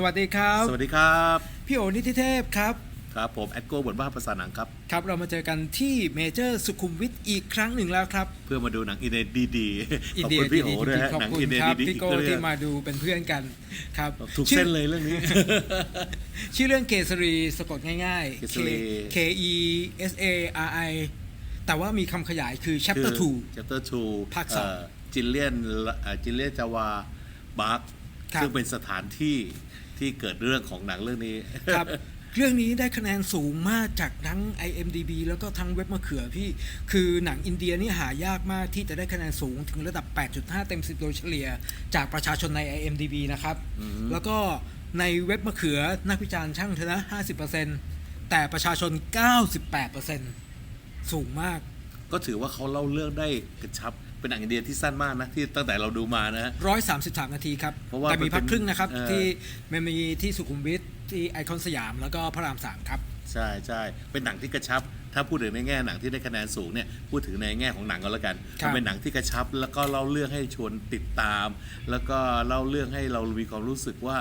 สวัสดีครับ สวัสดีครับ พี่โอนิติเทพครับ ครับผมแอดโก้บทว่าภาษาหนังครับ ครับเรามาเจอกันที่เมเจอร์สุขุมวิทอีกครั้งหนึ่งแล้วครับ เพื่อมาดูหนังอินเดียดีๆอิขนอบเดียคุณพี่โอดีๆด้วยฮะขอบหนังคุณอินเดียครับดีๆพี่โก้อีเรื่องที่มาดูเป็นเพื่อนกันครับถูกชื่อเส้นเลยเรื่องนี้ ชื่อเรื่องเกสรีสะกดง่ายเกๆสรี K E S A R I แต่ว่ามีคำขยายคือ chapter คือ2 chapter 2ภาคสองจินเลียนจินเลียนจาวาบาร์กครับซึ่งเป็นสถานที่ ที่เกิดเรื่องของหนังเรื่องนี้ ครับ เรื่องนี้ได้คะแนนสูงมากจากทั้ง IMDB แล้วก็ทั้งเว็บมะเขือพี่ คือหนังอินเดียนี่หายากมากที่จะได้คะแนนสูงถึงระดับ 8.5 เต็ม 10 โดยเฉลี่ย จากประชาชนใน IMDB นะครับแล้วก็ในเว็บมะเขือนักวิจารณ์ช่างเถอะนะ 50%แต่ประชาชน 98%สูงมาก ก็ถือว่าเขาเล่าเรื่องได้กระชับ เป็นหนังอินเดียที่สั้นมากนะที่ตั้งแต่เราดูมานะฮะ133นาทีครับเพราะว่าแต่มีมันเป็นพักครึ่งนะครับเอ่อที่มันมีที่สุขุมวิทที่ไอคอนสยามแล้วก็พระราม3ครับใช่ใช่เป็นหนังที่กระชับ ถ้าพูดถึงในแง่หนังที่ได้คะแนนสูงเนี่ยพูดถึงในแง่ของหนังก็แล้วกันครับมันเป็นหนังที่กระชับ แล้วก็เล่าเรื่องให้ชวนติดตาม แล้วก็เล่าเรื่องให้เรามีความรู้สึกว่า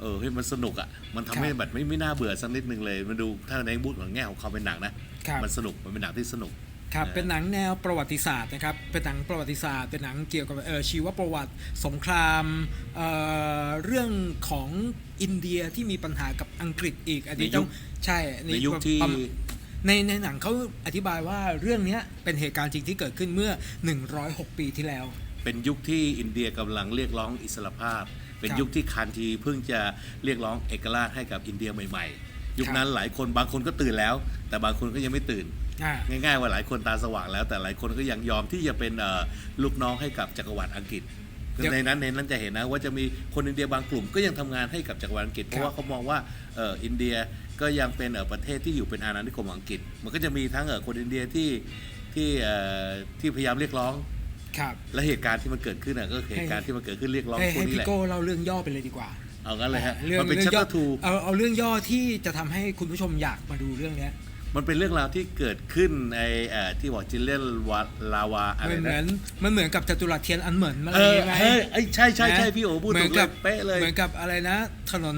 เออเฮ้ยมันสนุกอะมันทำให้แบบไม่ไม่น่าเบื่อสักนิดนึงเลยมันดูถ้าในบูธของแง่ของความเป็นหนังนะครับมันสนุกมันเป็นหนังที่สนุก ครับเออเป็นหนังแนวประวัติศาสตร์นะครับเป็นหนังประวัติศาสตร์เป็นหนังเกี่ยวกับเออชีวประวัติสงครามเอ่อเรื่องของอินเดียที่มีปัญหากับอังกฤษอีกอันนี้ในยุคต้องใช่ในยุคที่ประมาณในในหนังเขาอธิบายว่าเรื่องเนี้ยเป็นเหตุการณ์จริงที่เกิดขึ้นเมื่อ 106 ปีที่แล้ว เป็นยุคที่อินเดียกำลังเรียกร้องอิสรภาพ เป็นครับยุคที่คานทีเพิ่งจะเรียกร้องเอกราชให้กับอินเดียใหม่ ๆ ยุคครับนั้นหลายคนบางคนก็ตื่นแล้ว แต่บางคนก็ยังไม่ตื่นอ่า ง่ายๆว่าหลายคนตาสว่างแล้ว แต่หลายคนก็ยังยอมที่จะเป็นเอ่อลูกน้องให้กับจักรวรรดิอังกฤษเดี๋ยวในนั้นในนั้นจะเห็นนะว่าจะมีคนอินเดียบางกลุ่มก็ยังทำงานให้กับจักรวรรดิอังกฤษเพครับราะว่าเขามองว่าเอ่ออินเดียก็ยังเป็นเอ่อประเทศที่อยู่เป็นอาณานิคมของอังกฤษ มันก็จะมีทั้งเอ่อคนอินเดียที่ที่เอ่อที่พยายามเรียกร้องครับและเหตุการณ์ที่มันเกิดขึ้นอะก็คือเหตุการณ์ที่มันเกิดขึ้นเรียกร้องให้พวกให้นี้พี่แหละโก้เล่าเรื่องย่อไปเลยดีกว่าเอางั้นเลยฮะเรื่องมันเป็นเรื่องชัปย่อเตอร์ทูเอาเอาเรื่องย่อที่จะทำให้คุณผู้ชมอยากมาดูเรื่องเนี้ย มันเป็นเรื่องราวที่เกิดขึ้นในเอ่อที่บอกจินเลียนวาลาวาอะไรมันเหมือนะนมันเหมือนกับจตุรัสเทียนอันเหมือนอะไรเออใช่ไหมเฮ้ยไอ้ใช่ใช่ใช่นะพี่โอพูดเหมืถูอนกเลกัยเป๊ะเลย เหมือนกับอะไรนะ ถนน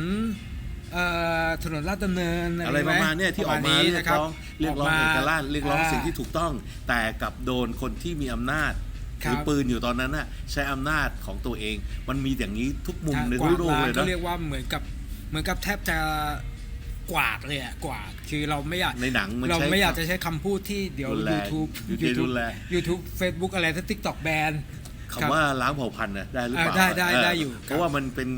เอ่อถนนลาดดำเนินอะไรประมาณเนี้ยที่ออกมาปะเรีณยนี้กร้องเรียกร้องเอกราชเรียกร้องสิ่งที่าถูกต้อง แต่กลับโดนคนที่มีอำนาจครัถืบอปืนอยู่ตอนนั้นน่ะใช้อำนาจของตัวเอง มันมีอย่างนี้ทุกมุมในกวาทุดกโลกล้างเลยก็นะ เรียกว่าเหมือนกับเหมือนกับแทบจะ กวาดเลยอะกวาดคือเราไม่อยากในหนังมันเราใช้ไม่อยากจะใช้คำพูดที่เดี๋ยว รุนแรง YouTube อยู่ดีรุนแรง YouTube Facebook อะไรถ้า TikTok แบน คำว่าล้างเผ่าพันธุ์น่ะได้หรือเปล่าเออได้ได้เได้อยู่เพราะว่ามันเป็น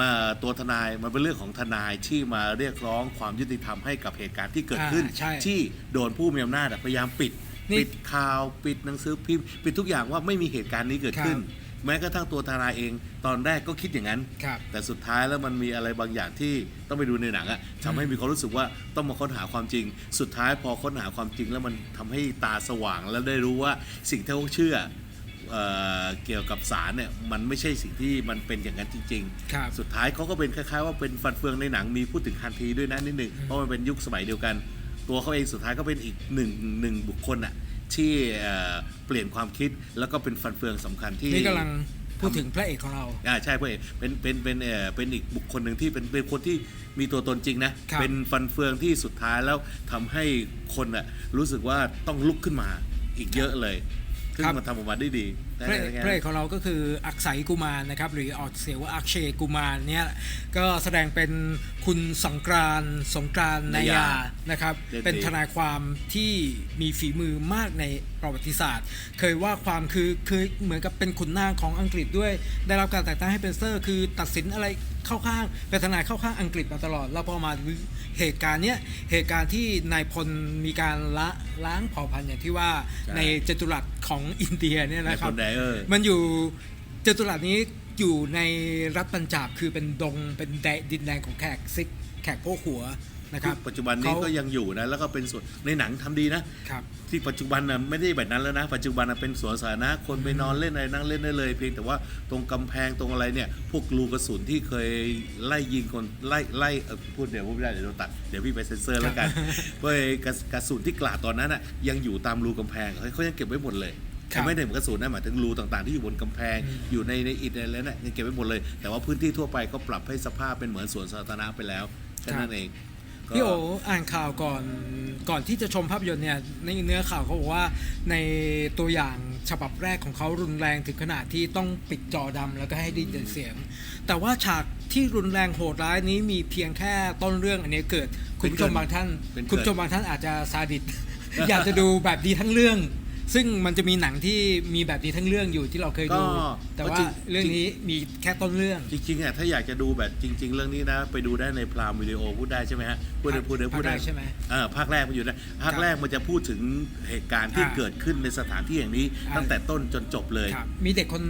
มาตัวทนายมันเป็นเรื่องของทนายที่มาเรียกร้องความยุติธรรมให้กับเหตุการณ์ที่เกิดขึ้น อ่าใช่ที่โดนผู้มีอำนาจอะพยายามปิด นี่ปิดข่าว ปิดหนังสือพิมพ์ ปิดทุกอย่างว่าไม่มีเหตุการณ์นี้เกิดขึ้น ครับ แม้กระทั่งตัวทนายเองตอนแรกก็คิดอย่างนั้น ครับ แต่สุดท้ายแล้วมันมีอะไรบางอย่างที่ต้องไปดูในหนังอะทำให้มีความรู้สึกว่าต้องมาค้นหาความจริง สุดท้ายพอค้นหาความจริงแล้วมันทำให้ตาสว่างแล้วได้รู้ว่าสิ่งที่เขาเชื่อเอ่อเกี่ยวกับสารเนี่ยมันไม่ใช่สิ่งที่มันเป็นอย่างนั้นจริง ๆ ครับ สุดท้ายเขาก็เป็นคล้ายๆว่าเป็นฟันเฟืองในหนังมีพูดถึงคันทีด้วยนะนิดหนึ่งเพราะมันเป็นยุคสมัยเดียวกัน ตัวเขาเองสุดท้ายก็เป็นอีกหนึ่งหนึ่งบุคคลอะ ที่เอ่อเปลี่ยนความคิดแล้วก็เป็นฟันเฟืองสำคัญที่นี่กำลังพูดถึงพระเอกของเราอ่าใช่พ่อเอกเป็นเป็นเป็นเอ่อเป็นอีกบุคคลหนึ่งที่เป็นเป็นคนที่มีตัวตนจริงนะครับเป็นฟันเฟืองที่สุดท้ายแล้วทำให้คนอะรู้สึกว่าต้องลุกขึ้นมาอีกเยอะเลย ซึ่งครับมันทำออกมาได้ดีพระเอกได้ไงพระเอกของเราก็คืออักษรกุมารนะครับ หรือออกเสียงว่าอักเชกุมารเนี่ยก็แสดงเป็นคุณสงกรานต์สงกรานต์นายานะครับเด่นดีเป็นทนายความที่มีฝีมือมากในประวัติศาสตร์ เคยว่าความคือคือเหมือนกับเป็นขุนนางของอังกฤษด้วย ได้รับการแต่งตั้งให้เป็นเซอร์ คือตัดสินอะไร เข้าข้างเป็นทนายเข้าข้างอังกฤษมาตลอด แล้วพอมาเหตุการณ์เนี้ยเหตุการณ์ที่นายพลมีการละล้างเผ่าพันธุ์อย่างที่ว่าใช่ในจตุรัสของอินเดียเนี่ยในนะคครับนไดเออร์มันอยู่จตุรัสนี้อยู่ในรัฐปัญจาบคือเป็นดงเป็นแดนดินแดนของแขกซิกแขกโพกหัว นะครับปัจจุบันนี้เขาก็ยังอยู่นะแล้วก็เป็นส่วนในหนังทำดีนะครับที่ปัจจุบันน่ะไม่ได้แบบนั้นแล้วนะ ปัจจุบันน่ะเป็นสวนสาธารณะคนไปนอนเล่นอะไรนั่งเล่นได้เลย เพียงแต่ว่าตรงกำแพงตรงอะไรเนี่ย พวกรูกระสุนที่เคยไล่ยิงคนไล่ไล่เอ่อพูดเดี๋ยวพูดไม่ได้เดี๋ยวโดนตัดเดี๋ยวพี่ไปเซ็นเซอร์แล้วกันเพราะไอ้กระกระสุนที่กราดตอนนั้นน่ะยังอยู่ตามรูกำแพงเขายังเก็บไว้หมดเลยครับไม่ได้เหมือนกระสุนนะหมายถึงรูต่างๆที่อยู่บนกำแพงอืมอยู่ในในอิฐอะไรนั่นนะยังเก็บไว้หมดเลย แต่ว่าพื้นที่ทั่วไปก็ปรับให้สภาพเป็นเหมือนสวนสาธารณะไปแล้วแค่นั้นเองก็ พี่โออ่านข่าวก่อนก่อนที่จะชมภาพยนตร์เนี่ยในเนื้อข่าวเขาบอกว่าในตัวอย่างฉบับแรกของเขารุนแรงถึงขนาดที่ต้องปิดจอดำแล้วก็ให้ได้ยินเสียง แต่ว่าฉากที่รุนแรงโหดร้ายนี้มีเพียงแค่ต้นเรื่องอันนี้เกิด คุณผู้ชมบางท่านเป็นเกิดคุณผู้ชมบางท่านอาจจะซาดิสอยากจะดูแบบดีทั้งเรื่อง ซึ่งมันจะมีหนังที่มีแบบนี้ทั้งเรื่องอยู่ที่เราเคยดู ก็แต่ว่าจริง เรื่องนี้มีแค่ต้นเรื่อง จริงๆอะถ้าอยากจะดูแบบจริง ๆ เรื่องนี้นะ ไปดูได้ในพรามวิดีโอพูดได้ใช่ไหมฮะพูดได้ภาคพูดได้พูดได้ภาคแรกใช่ไหมเออภาคแรกมันอยู่นะภาคแรกมันจะพูดถึงเหตุการณ์ที่อ่าเกิดขึ้นในสถานที่อย่างนี้ อ่า ตั้งแต่ต้นจนจบเลยครับมีเด็กคน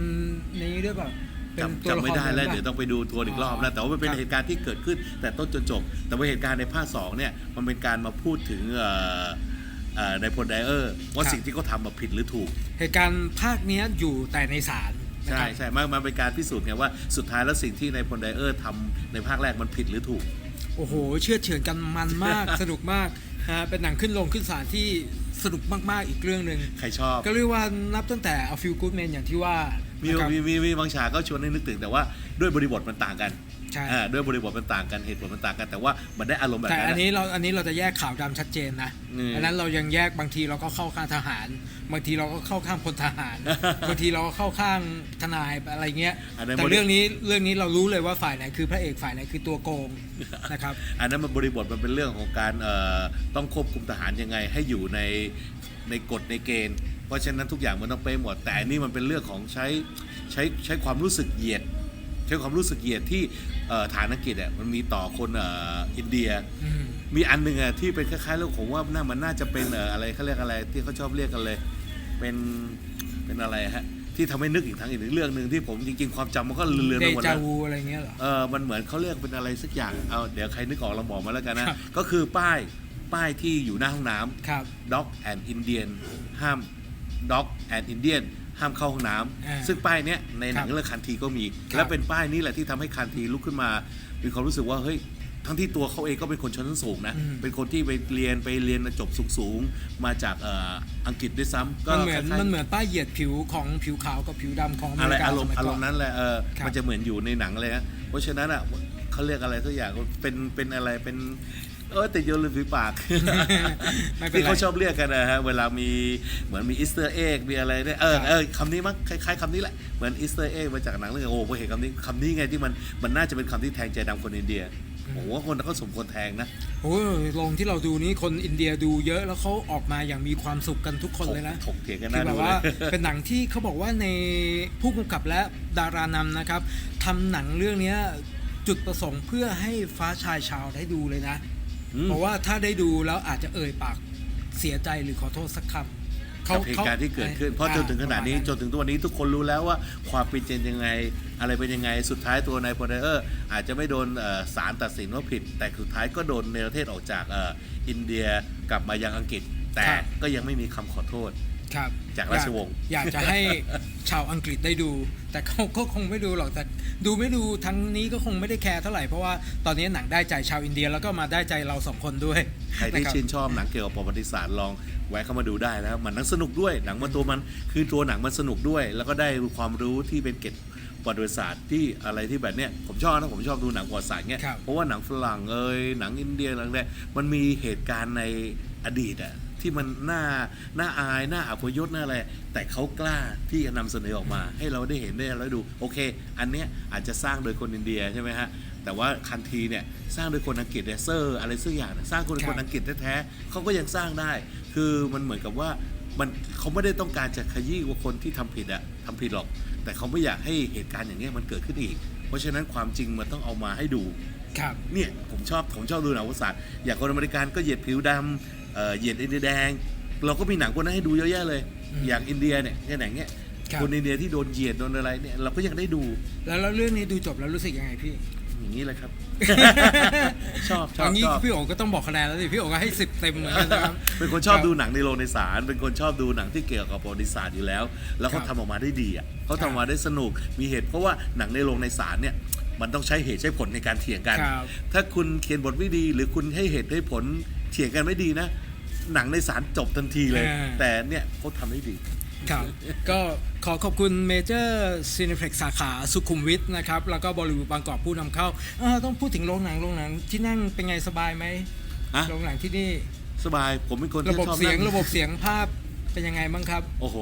นี้ด้วยเปล่าเป็นตัวจำละจำไม่ครได้แล้วดิมปะเดี๋ยวต้องไปดูทัวร์อีกรอบอ๋อนะแต่ว่ามันเป็นครับเหตุการณ์ที่เกิดขึ้นแต่ต้นจนจบ แต่ว่าเหตุการณ์ในภาคสองเนี่ยมันเป็นการมาพูดถึงเอ่อเอ่อ ในพลไดเออร์ว่าครับสิ่งที่เขาทำมาผิดหรือถูก เหตุการณ์ภาคเนี้ยอยู่แต่ในศาลนะใช่ครับใช่มันมันเป็นการพิสูจน์ไงว่าสุดท้ายแล้วสิ่งที่ในพลไดเออร์ทำในภาคแรกมันผิดหรือถูก โอ้โห เชื่อดเฉือนกันมันมากสนุกมากฮะเป็นหนังขึ้นลงขึ้นศาลที่สนุกมากๆอีกเรื่องหนึ่งใครชอบ ก็เรียกว่านับตั้งแต่เอาฟิลกูดแมนอย่างที่ว่า มีนะครับมีมีมีบางฉากก็ชวนให้นึกถึงแต่ว่าด้วยบริบทมันต่างกันใช่ อ่าด้วยบริบทมันต่างกันเหตุผลมันต่างกัน แต่ว่ามันได้อารมณ์แบบแต่นั้นอันอะนี้เราอันนี้เราจะแยกขาวดำชัดเจนนะอืมอันนั้นเรายังแยกบางทีเราก็เข้าข้างทหาร บางทีเราก็เข้าข้างพลทหาร บางทีเราก็เข้าข้างทนายอะไรเงี้ยอันนั้นแต่เรื่องนี้เรื่องนี้เรารู้เลยว่าฝ่ายไหนคือพระเอกฝ่ายไหนคือตัวโกงนะครับ อันนั้นมันบริบทมันเป็นเรื่องของการเอ่อต้องควบคุมทหารยังไงให้อยู่ในในกฎในเกณฑ์เพ ราะฉะนั้นทุกอย่างมันต้องเป๊ะหมด แต่อันนี้มันเป็นเรื่องของใช้ใช้ใช้ความรู้สึกเหยียด ใช้ความรู้สึกเหยียดที่เอ่อฐานอังกฤษอะมันมีต่อคนเอ่ออินเดียอืมมีอันหนึ่งอะที่เป็นคล้ายๆเรื่องผมว่าน่ามันน่าจะเป็นเอ่ออะไรเขาเรียกอะไรที่เขาชอบเรียกกันเลย เป็นเป็นอะไรฮะที่ทำให้นึกอีกทั้งอีกเรื่องหนึ่งที่ผมจริงๆความจำมันก็เลือนๆเดไปหมดจาแล้ววูอะไรเงี้ยเหรอเออมันเหมือนเขาเรียกเป็นอะไรสักอย่างเอาเดี๋ยวใครนึกออกเราบอกมาแล้วกันนะครับก็คือป้ายป้ายที่อยู่หน้าห้องน้ำครับ Dog and Indian ห้าม Dog and Indian ห้ามเข้าห้องน้อ่าำซึ่งป้ายเนี้ยในหนังครับเรื่องคันทีก็มี ครับและเป็นป้ายนี้แหละที่ทำให้คันทีลุกขึ้นมา มีความรู้สึกว่าเฮ้ยทั้งที่ตัวเขาเองก็เป็นคนชนชั้นสูงนะ อืมเป็นคนที่ไปเรียนไปเรียนจบสูงๆมาจากเอ่ออังกฤษด้วยซ้ำก็มันเหมือนคล้ายๆ มันเหมือนป้ายเหยียดผิวของผิวขาวกับผิวดำของอเมอะไรริกาอารมณ์สยอาก่รมณ์นั้นแหละเออครับมันจะเหมือนอยู่ในหนังเลยฮะเพราะฉะนั้นอะเขาเรียกอะไรสักอย่างเป็นเป็นอะไรเป็น เออแต่โยนลืมฝีปากไม่เป็นที่ไรเขาชอบเรียกกันนะฮะเวลามีเหมือนมีอีสเตอร์เอ็กมีอะไรเนี่ยเออครับเออคำนี้มั้งคล้ายๆคำนี้แหละเหมือนอีสเตอร์เอ็กมาจากหนังเรื่องโอ้โหพอเห็นคำนี้คำนี้ไงที่มันมันน่าจะเป็นคำที่แทงใจดำคนอินเดียผมว่าคนเขาสมควรแทงนะ โอ้ยลงที่เราดูนี้คนอินเดียดูเยอะแล้วเขาออกมาอย่างมีความสุขกันทุกคนเลยนะถกเถียงกันคืน่าอแบดูบเลว่าย เป็นหนังที่เขาบอกว่าในผู้กำกับและดารานำนะครับทำหนังเรื่องเนี้ยจุดประสงค์เพื่อให้ฟ้าชายชาวได้ดูเลยนะอืม เพราะว่าถ้าได้ดูแล้วอาจจะเอ่ยปากเสียใจหรือขอโทษสักคำกับเหตุการณ์ที่เกิดขึ้น เพราะจนถึงขนาดนี้จนถึงทุกวันนี้ทุกคนรู้แล้วว่าความเป็นจริงยังไง อะไรเป็นยังไง สุดท้ายตัวนายพลเออร์อาจจะไม่โดนเอ่อศาลตัดสินว่าผิด แต่สุดท้ายก็โดนเนรเทศออกจากเอ่ออินเดียกลับมายังอังกฤษ แต่ก็ยังไม่มีคำขอโทษ ครับจากราชวงศ์อยากอยากจะให้ชาวอังกฤษได้ดู แต่เขาก็คงไม่ดูหรอกแต่ดูไม่ดูทั้งนี้ก็คงไม่ได้แคร์เท่าไหร่เพราะว่าตอนนี้หนังได้ใจชาวอินเดียแล้วก็มาได้ใจเราสองคนด้วยใครที่นะบชื่นชอบหนังเกี่ยวกับประวัติศาสตร์ลองแวะเข้ามาดูได้นะครับมันหนังสนุกด้วยหนังมันตัวมันคือตัวหนังมันสนุกด้วย แล้วก็ได้ความรู้ที่เป็นเกร็ดประวัติศาสตร์ที่อะไรที่แบบเนี้ยผมชอบนะผมชอบดูหนังประวัติศาสตร์เนี้ยครับเพราะว่าหนังฝรั่งเอ่ยหนังอินเดียหนังเนี่ยมันมีเหตุการณ์ในอดีตอะ ที่มันน่าน่าอายน่าอับยศน่าอะไร แต่เขากล้าที่จะนำเสนอออกมา ให้เราได้เห็นได้เราได้ดูโอเค อันเนี้ยอาจจะสร้างโดยคนอินเดียใช่ไหมฮะแต่ว่าคันทีเนี่ยสร้างโดยคนอังกฤษเนี่ยเซอร์อะไรสักอย่างสร้างโดยคนอังกฤษแท้ๆเขาก็ยังสร้างได้ คือมันเหมือนกับว่ามันเขาไม่ได้ต้องการจะขยี้ว่าคนที่ทำผิดอะทำผิดหรอก แต่เขาไม่อยากให้เหตุการณ์อย่างเงี้ยมันเกิดขึ้นอีก เพราะฉะนั้นความจริงมันต้องเอามาให้ดู ครับเนี่ยผมชอบผมชอบดูหนังประวัติศาสตร์อย่างคนอเมริกันก็เหยียดผิวดำเอ่อเหยียดอินเดียแดง เราก็มีหนังพวกนั้นให้ดูเยอะแยะเลย อืม อย่างอินเดียเนี่ยเนี่ยหนังเนี่ยครับคนอินเดียที่โดนเหยียดโดนอะไรเนี่ยเราก็ยังได้ดูแล้วแล้วเรื่องนี้ดูจบแล้วรู้สึกยังไงพี่อย่างนี้เลยครับ ชอบชอตอบนนี้ชอบ พี่โอ๋ก็ต้องบอกคะแนนแล้วสิพี่โอ๋ก็ให้สิบเต็มเหมือนกันนะครับ เป็นคนชอบครับดูหนังในโรงในศาลเป็นคนชอบดูหนังที่เกี่ยวกับประวัติศาสตร์อยู่แล้ว แล้วเขาครับทำออกมาได้ดีอะเขาครัทำบออกมาได้สนุก มีเหตุเพราะว่าหนังในโรงในศาลเนี่ย มันต้องใช้เหตุใช้ผลในการเถียงกัน ครับ ถ้าคุณเขียนบทไม่ดี หรือคุณให้เหตุให้ผลเถียงกันไม่ดีนะ หนังในศาลจบทันทีเลย อ่า แต่เนี่ยเขาทำได้ดีผครับ ก็ขอขอบคุณเมเจอร์ซีนิเฟล็กสาขาสุขุมวิทนะครับ แล้วก็บริวูดบางกอกผู้นำเข้าเอ่อต้องพูดถึงโรงหนังโรงหนังที่นั่งเป็นไงสบายไหมอะ โรงหนังที่นี่ สบายผมเป็นคนระที่บบชอบเสียงนั่ระบบเสียงภาพ เป็นยังไงบ้างครับ โอ้โห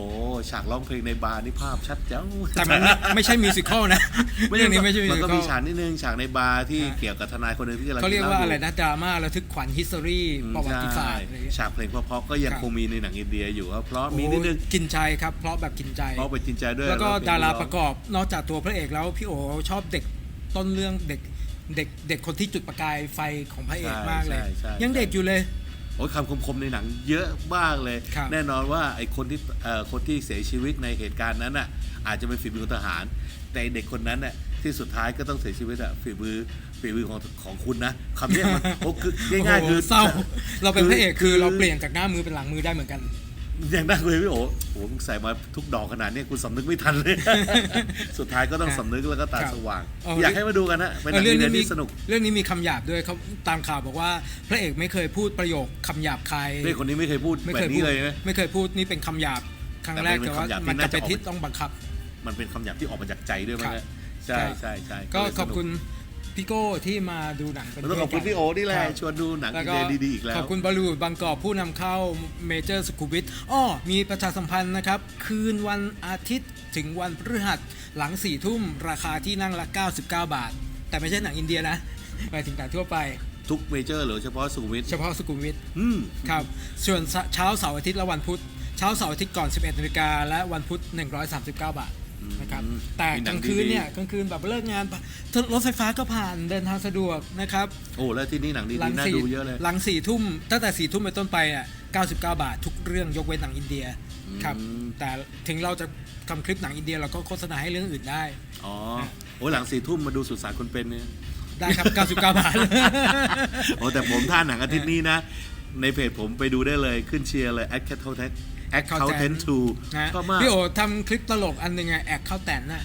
ฉากร้องเพลงในบาร์นี่ภาพชัดเจ้าแต่มันไม่ไม่ใช่มิวสิควลนะเรื่องนี้ไม่ใช่มิวมันสิก็ควมีลฉากนิดนึงฉากในบาร์ที่ฮะเกี่ยวกับทนายคนหนึ่งที่กำลังเขาเรียกว่าอะไรนนะดราม่าระทึกขวัญฮิสตอรี่อืมประวัติศาสตร์อะไรอย่างเงี้ย ใช่ฉากเพลงเพราะๆก็ยังครับ คงมีในหนังอินเดียอยู่ครับเพราะมีโอ้นิดนึงกินใจครับเพราะแบบกินใจ เพราะไปจินใจด้วยแล้วก็เพลงดาราร้องประกอบนอกจากตัวพระเอกแล้วพี่โอชอบเด็กต้นเรื่องเด็กเด็กเด็กคนที่จุดประกายไฟของพระเอกมากเลยใช่ใช่ยังเด็กอยู่เลย โอ้ยคำคมๆในหนังเยอะมากเลย ครับ แน่นอนว่าไอ้คนที่เอ่อคนที่เสียชีวิตในเหตุการณ์นั้นน่ะอาจจะเป็นฝีมือของทหาร แต่ไอ้เด็กคนนั้นน่ะที่สุดท้ายก็ต้องเสียชีวิตอะฝีมือฝีมือของของคุณนะคำเนี้ยมันโอ้คือง่ายๆโอ้โหคือเศร้า เราเป็นพระเอกคือคือเราเปลี่ยนจากหน้ามือเป็นหลังมือได้เหมือนกัน อย่างนั้นเลยพี่โอ้โหมึงใส่มาทุกดอกขนาดเนี้ยคุณสำนึกไม่ทันเลย สุดท้ายก็ต้องครับสำนึกแล้วก็ตาครับสว่างเอาอยากให้มาดูกันนะเป็นหนังเรื่องอินเดีนี้ยมีที่สนุกเรื่องนี้มีคำหยาบด้วยเขาตามข่าวบอกว่าพระเอกไม่เคยพูดประโยคคำหยาบคายเด็กคนนี้ไม่เคยพูดไม่แบเคยบพูนี้ดเลยนะ ไม่เคยพูดนี่เป็นคำหยาบครั้งแรกแต่เป็นแต่ว่าคำหยาบที่มันน่าจะจะเป็นออกทิศต้องบังคับ มันเป็นคำหยาบที่ออกมาจากใจด้วยมั้งครับเนี่ยใช่ใช่ใช่ก็เลยขอบคุณ พี่โก้ที่มาดูหนังเป็นต้องขอบคุณเพื่นกันพี่โอนี่แหละครับชวนดูหนังแล้วอินก็เดียดีๆอีกแล้ว ขอบคุณบอลลูดบางกอกผู้นำเข้าเมเจอร์สุขุมวิทอ้อมีประชาสัมพันธ์นะครับ คืนวันอาทิตย์ถึงวันพฤหัสหลัง4ทุ่มราคาที่นั่งละ 99 บาท แต่ไม่ใช่หนังอินเดียนะหมายถึงหนังทั่วไปทุกเมเจอร์หรือเฉพาะสุขุมวิทเฉพาะสุขุมวิทอืมครับส่วนเช้าเสาร์อาทิตย์และวันพุธเช้าเสาร์อาทิตย์ก่อน 11นาฬิกาและวันพุธ 139 บาท นะครับแต่กลางคืนเนี่ยกลางคืนแบบเลิกงานรถไฟฟ้าก็ผ่านเดินทางสะดวกนะครับโอ้แล้วที่นี่หนังหลัดีๆน่าสี่ดูเยอะเลยหลังสี่ทุ่มตั้งแต่สี่ทุ่มเป็นต้นไปอะ99 บาท ทุกเรื่องยกเว้นหนังอินเดียครับอืมแต่ถึงเราจะทำคลิปหนังอินเดียเราก็โฆษณาให้เรื่องอื่นได้อ๋อโอ้ยหลังสี่ทุ่มมาดูสุสานคนเป็นเนี่ยได้ครับ 99 บาท โอ้แต่ผมท่าหนังอาทิตย์นี้นะ ในเพจผมไปดูได้เลยขึ้นเชียร์เลย a c c o u n t a n t Accountant 2 นะชอบมากพี่โอทำคลิปตลกอันหนึ่งไงแอกข้าวแตนน่ะ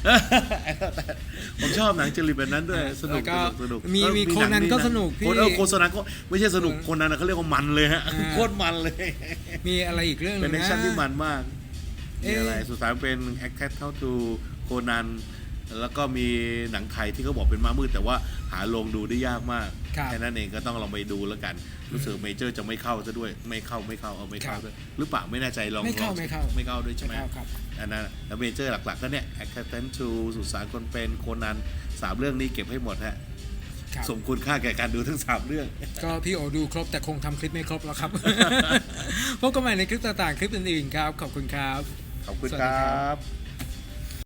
ผมชอบหนังจริตแบบนั้นด้วย สนุกแล้วก็สนุกสนุกมีก็มีหโคนันงก็สนุกพี่โคเออโคนันก็ไม่ใช่สนุกโคนันนะเขาเรียกว่ามันเลยฮะอ่าโคตรมันเลย มีอะไรอีกเรื่องหเป็นึนงแอคนะชั่นที่มันมากมีเอ๊ะอะไรสุดท้ายเป็นแอคแคทเข้าทูโคนัน แล้วก็มีหนังไทยที่เขาบอกเป็นม้ามืด แต่ว่าหาลงดูได้ยากมากครับแค่นั้นเองก็ต้องลองไปดูแล้วกัน รู้สึกเมเจอร์จะไม่เข้าซะด้วยไม่เข้าไม่เข้าเอาไม่เข้าครับด้วยหรือเปล่าไม่แน่ใจลองไม่เข้าลองไม่เข้า ไม่เข้าด้วยใช่ไหม ครับครับอันนั้นแล้วเมเจอร์หลักๆก็เนี่ยแอคแทนทูสุสานคนเป็นโคนันสามเรื่องนี้เก็บให้หมดฮะครับ สมควรค่าแก่การดูทั้งสามเรื่อง ก็พี่โอดูครบแต่คงทำคลิปไม่ครบแล้วครับ พบกันใหม่ในคลิปต่างๆ คลิปอื่นๆครับ ขอบคุณครับ ขอบคุณสวัสคดีรครัับ